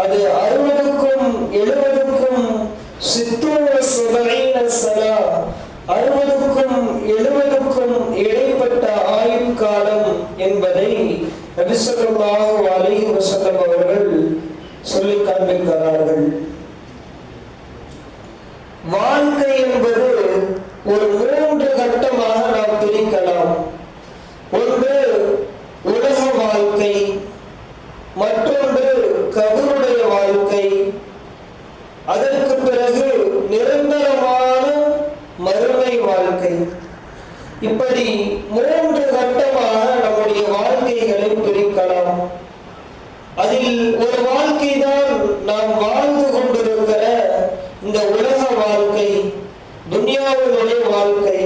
அது அறுபதுக்கும் எழுபதுக்கும் சித்தூர அறுபதுக்கும் எழுபதுக்கும் இடைப்பட்ட ஆயுள் காலம் என்பதை நபிசல்லாஹு அலைஹி வஸல்லம் அவர்கள் சொல்லி காண்பிக்கிறார்கள் வாழ்க்கை என்பது ஒரு மூன்று கட்டமாக நாம் பிரிக்கலாம் ஒன்று உலக வாழ்க்கை மற்றொன்று கபருடைய வாழ்க்கை அதற்கு பிறகு நிரந்தரமான மறுமை வாழ்க்கை இப்படி மூன்று கட்டமாக நம்முடைய வாழ்க்கைகளை பிரிக்கலாம். அதில் ஒரு வாழ்க்கை தான் நாம் வாழ்ந்து கொண்டிருக்கிற இந்த உலக வாழ்க்கை துனியாவினுடைய வாழ்க்கை.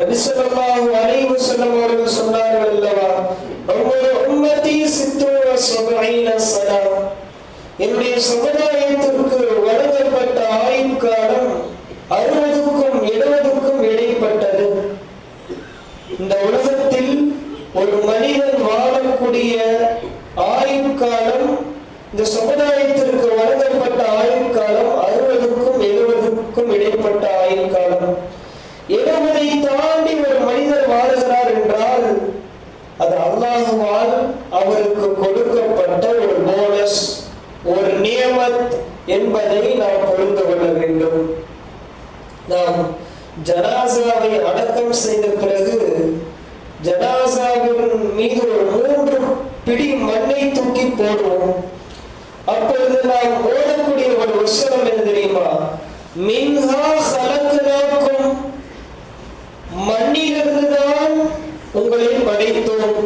நபிசல்லாஹு அலைஹி வஸல்லம் அவர்கள் சொன்னார்கள் அல்லவா ஒவ்வொரு உம்மத்தி சித்தூர சபைன சலா என்னுடைய சமுதாயத்திற்கு வழங்கப்பட்ட ஆயுள் காலம் அறுபதுக்கும் எழுபதுக்கும் இடைப்பட்டது இந்த உலகத்தில் ஒரு மனிதன் வாழக்கூடிய ஆயுள் காலம் இந்த சமுதாயத்திற்கு வழங்கப்பட்ட ஆயுள் காலம் அறுபதுக்கும் எழுபதுக்கும் இடைப்பட்ட ஆயுள் காலம். எழுபதை தாண்டி ஒரு மனிதர் வாழுகிறார் என்றால் அது அல்லாஹுவால் அவருக்கு கொடுக்கப்பட்ட ஒரு போனஸ் ஒரு நியமத் என்பதை நாம் புரிந்து கொள்ள வேண்டும். நாம் ஜனாசாவை அடக்கம் செய்த பிறகு ஜனாசாவின் மீது ஒரு மூன்று பிடி மண்ணை தூக்கி போடுவோம். அப்பொழுது நாம் ஓடக்கூடிய ஒரு வசனம் என்ன தெரியுமா? மின்ஹா ஹலக்னாக்கும் மண்ணிலிருந்துதான் உங்களை படைத்தோம்.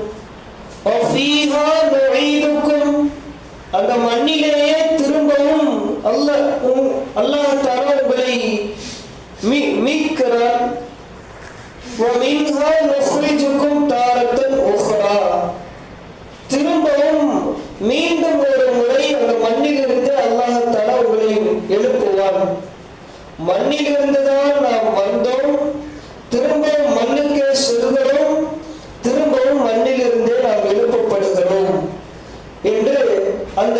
வஃபீஹா அந்த மண்ணிலேயே திரும்பவும் அல்ல அல்லாஹ் தஆலா உங்களை மீட்கிறான். وَمِنْهَا نُخْرِجُكُمْ تَارَةً أُخْرَى திரும்பவும் மீண்டும் ஒரு முறை அந்த மண்ணிலிருந்து அல்லாஹ் தஆலா உங்களை எழுப்புவான் மண்ணிலிருந்து தான் நாம் வந்தோம் திரும்பவும் மண்ணுக்கே செல்கிறோம் திரும்பவும் மண்ணிலிருந்தே நாம் எழுப்பப்படுகிறோம் என்று அந்த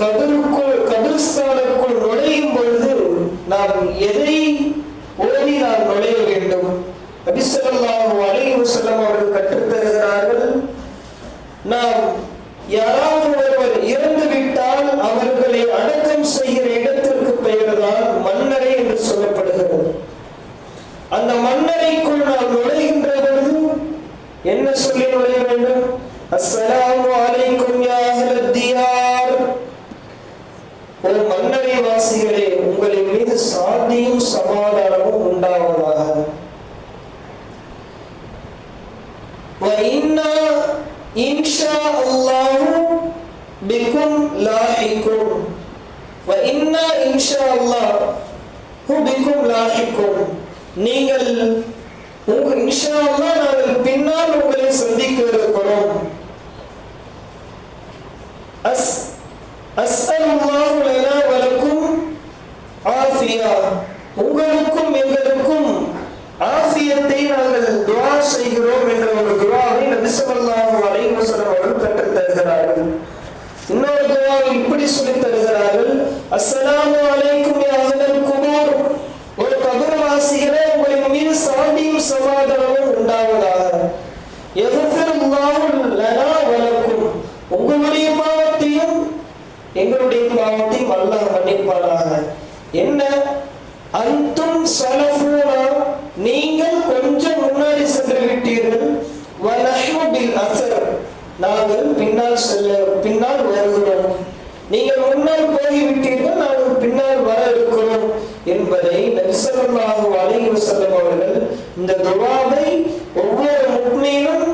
கதிருக்குள் கதிர்ஸ்தானுக்குள் நுழையும் பொழுது நாம் எதை ஓடி நாம் நுழைய வேண்டும்? அபிசல்லாம் அலைஹி செல்லம் அவர்கள் கற்றுத் தருகிறார்கள். நாம் யாராவது ஒருவர் இறந்து விட்டால் அவர்களை அடக்கம் செய்கிற இடத்திற்கு பெயர்தான் மன்னரை என்று சொல்லப்படுகிறது. அந்த மன்னரைக்குள் நாம் நுழைகின்ற பொழுது என்ன சொல்லி நுழைய வேண்டும்? அஸ்லாம் அலைக்கும் யா வாசிகளே உங்களின் மீது சாந்தியும் சமாதானமும் உண்டாவதாக. லாஹிக்கும். நீங்கள் உங்க இன்ஷா அல்லாஹ் பின்னால் உங்களை சந்திக்க ஆஃபியா உங்களுக்கும் எங்களுக்கும் ஆசியத்தை நாங்கள் துவா செய்கிறோம் என்று அசர் நாங்கள் பின்னால் செல்ல பின்னால் வருகிறோம். நீங்கள் முன்னால் போய்விட்டீர்கள் நாங்கள் பின்னால் வர இருக்கிறோம் என்பதை நரிசனமாக அழகி செல்லும் அவர்கள் இந்த துவாவை ஒவ்வொரு முட்மையிலும்